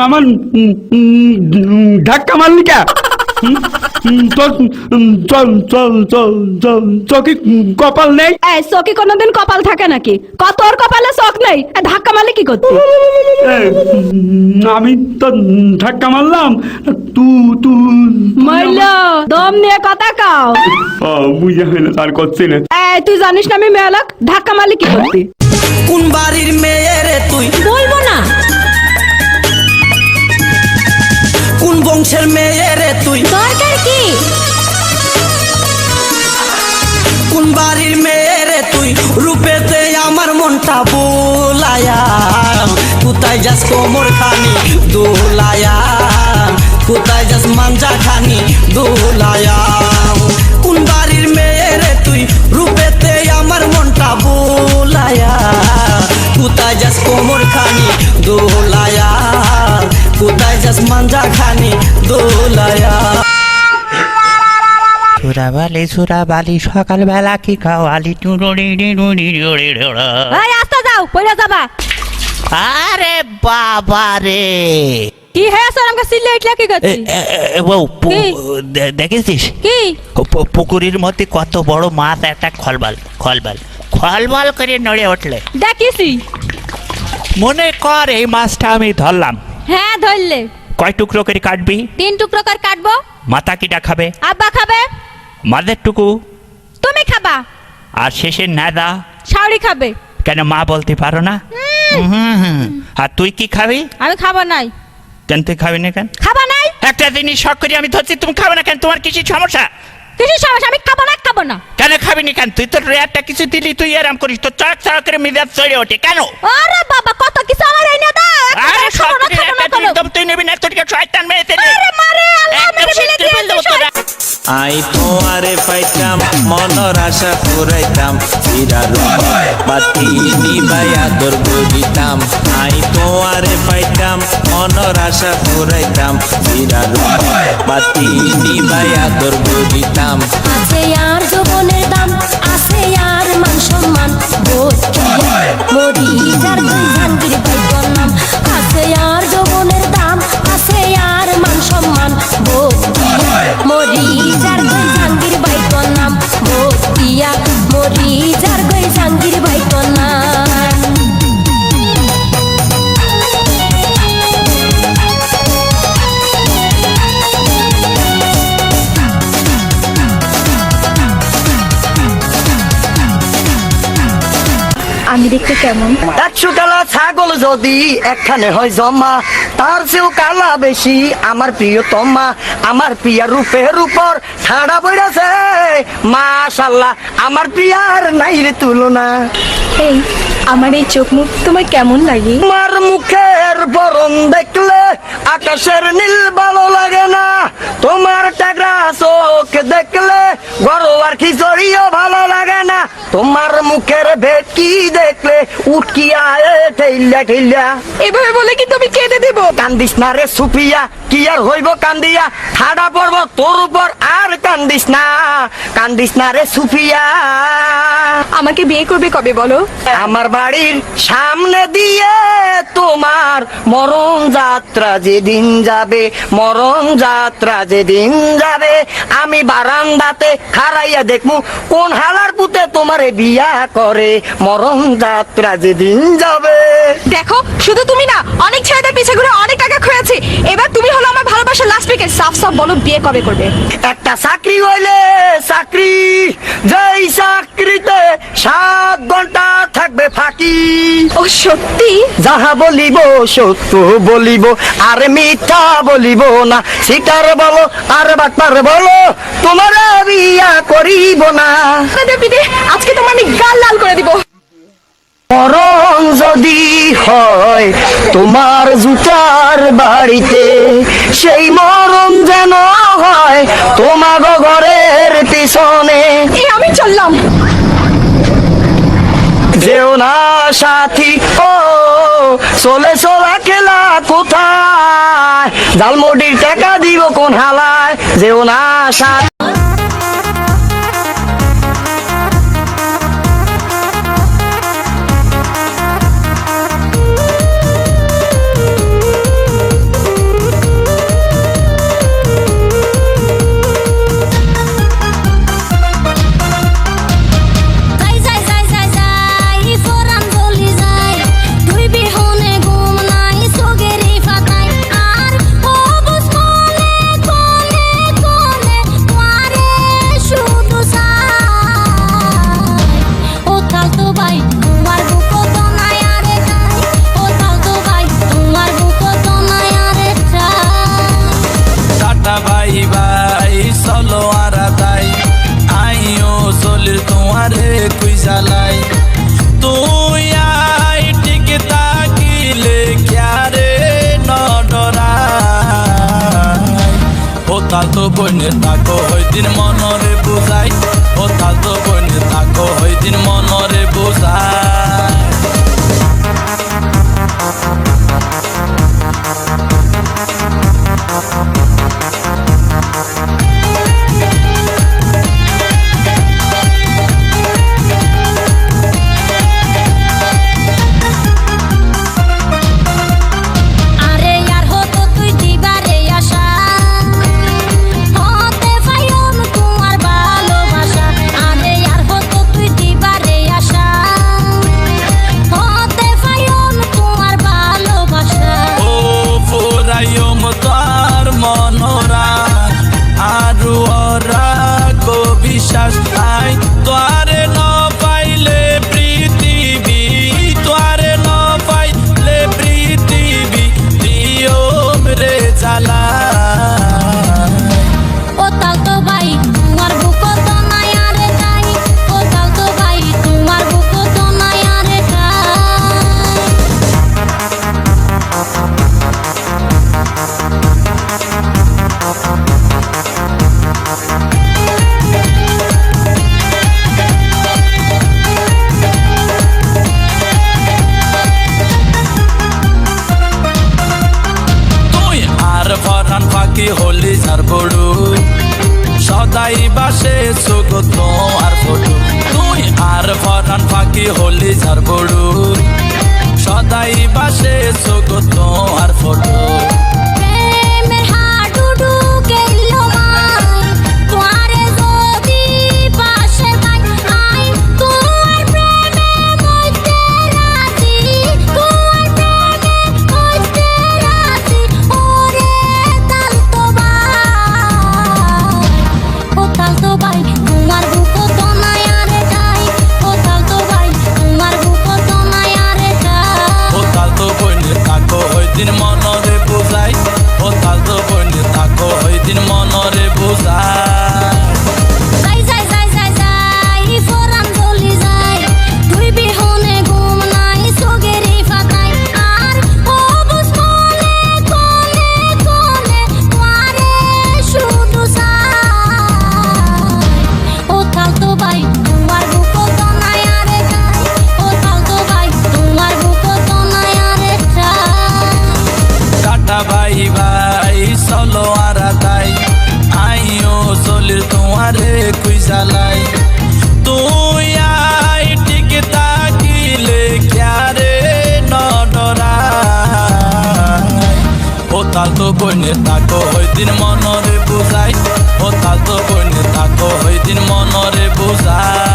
আমার ধাক্কা মারলি কে? চকি কপাল নেই? চকি কোনোদিন কপাল থাকে নাকি? কত ওর কপালে চোখ ধাক্কা মারলে কি করতি? এই, আমি তো ধাক্কা মারলাম। তু তু মইল দম নিয়ে কথা কাও। বুঝে হয় না তার করছি না। এই তুই জানিস না আমি মেয়ালক ধাক্কা মারলে কি করতি? কোন বাড়ির মেয়ে রে তুই? বলব না। কোন বংশের মেয়ে রে তুই? দরকার কি? কোন বাড়ির মেয়ে মনটা বোলায়া কোথায় যাস কোমর খানি দোলায়া সুরাবালি সুরাবালি সকালবেলা কি টুরুরি টুরুরি। এই আস্তে যাও পয়লা যাবা। আরে বাবা রে। কি হে স্যার আমাকে সিলে ইটলা কি এ, পু- দেখেছিস কি? পুকুরের মধ্যে কত বড় মাছ একটা খলবাল খলবাল। খলবাল করে নড়ে উঠলে। দেখিসি। মনে কর এই মাছটা আমি ধরলাম। হ্যাঁ ধরলে। কয় টুকরো করে কাটবি? তিন টুকরো করে কাটবো। মাথা কিটা খাবে? আব্বা খাবে। মাঝের টুকু তুমি খাবা। আর শেষের নাদা। শাওরি খাবে। কেন মা বলতে পারো না? হুম। আর তুই কি খাবি? আমি খাব নাই। কেন তুই খাবি না কেন? খাবা নাই। একটা জিনিস শখ করে আমি ধরছি তুমি খাবে না কেন? তোমার কিছু সমস্যা? কিছু সমস্যা? আমি খাব না খাব না। কেন খাবি না কেন? তুই তো রেয়ারটা কিছু দিলি তুই এরাম করিস তো চড়ক চড়ক করে মিজাজ চড়ে ওঠে। কেন? আরে বাবা কত কিছু আমার এনে দাও আরে সব না না তুই তুই না তোর শয়তান মেয়ে ছেলে আই তোমারে পাইতাম মনর আশা পুরাইতাম হীরার বাতি নিবাই আদর করিতাম আই তোমারে পাইতাম মনর আশা পুরাইতাম হীরার বাতি নিবাই আদর করিতাম আছে আর যৌবনের দাম, আছে আর মান সম্মান মরি আমি দেখতে কেমন? একশো কালা ছাগল যদি একখানে হয় জমা তার চেয়েও কালা বেশি আমার প্রিয় তম্মা আমার প্রিয়া রূপের উপর ঠাড়া পড়েছে। মাশাল্লাহ আমার প্রিয়ার নাই রে তুলনা। এই আমার এই চোখ মুখ তোমার কেমন লাগে? তোমার মুখের বরণ দেখলে আকাশের নীল ভালো লাগে না। তোমার টাকরা চোখ দেখলে গরোয়ার খিচড়িও ভালো লাগে না। তোমার মুখের ভেটকি দেখলে উটকি আয়ে ঠেইলা ঠেইলা। এভাবে বলে কি তুমি কেঁদে দেবো। কান্দিস না রে সুপিয়া কি আর হইব কান্দিয়া? ঠাডা পড়ব তোর উপর আর কান্দিস না। কান্দিস না রে সুফিয়া। আমাকে বিয়ে করবে কবে বলো? আমার বাড়ির সামনে দিয়ে তোমার মরণ যাত্রা যেদিন যাবে মরণ যাত্রা যেদিন যাবে আমি বারান্দাতে খাড়াইয়া দেখমু কোন হালার পুতে তোমারে বিয়া করে মরণ যাত্রা যেদিন যাবে। দেখো সাফ বলো বিয়ে কবে করবে? একটা চাকরি হইলে চাকরি যেই চাকরিতে সাত ঘণ্টা থাকবে ফাঁকি। ও সত্যি? যাহা বলিব সত্য বলিব আর মিথ্যা বলিব না। সিটার বলো আর বাটপার বলো তোমার বিয়া করিব না। আজকে তোমার আমি গাল লাল করে দিব। মরণ যদি হয় তোমার জুতার বাড়িতে সেই মরণ যেন হয় তোমার ঘরের পিছনে। আমি চললাম। যেও না সাথী ও চলে চলা খেলা কোথায়? জালমুটির টাকা দিব কোন হালায়? যেও না সাথী। কইনে থাকো ওই দিন মনরে বুঝাই। ও থাকো কইনে থাকো ওই দিন মনরে বুঝাই। Já está tô চালাই। তুই আই টিকে তাকিলে ক্যারে নডরাই ও তাল তো কইনে তাকো, ওই দিন মনরে বুঝাই। ও তাল তো কইনে তাকো, ওই দিন মনরে বুঝাই।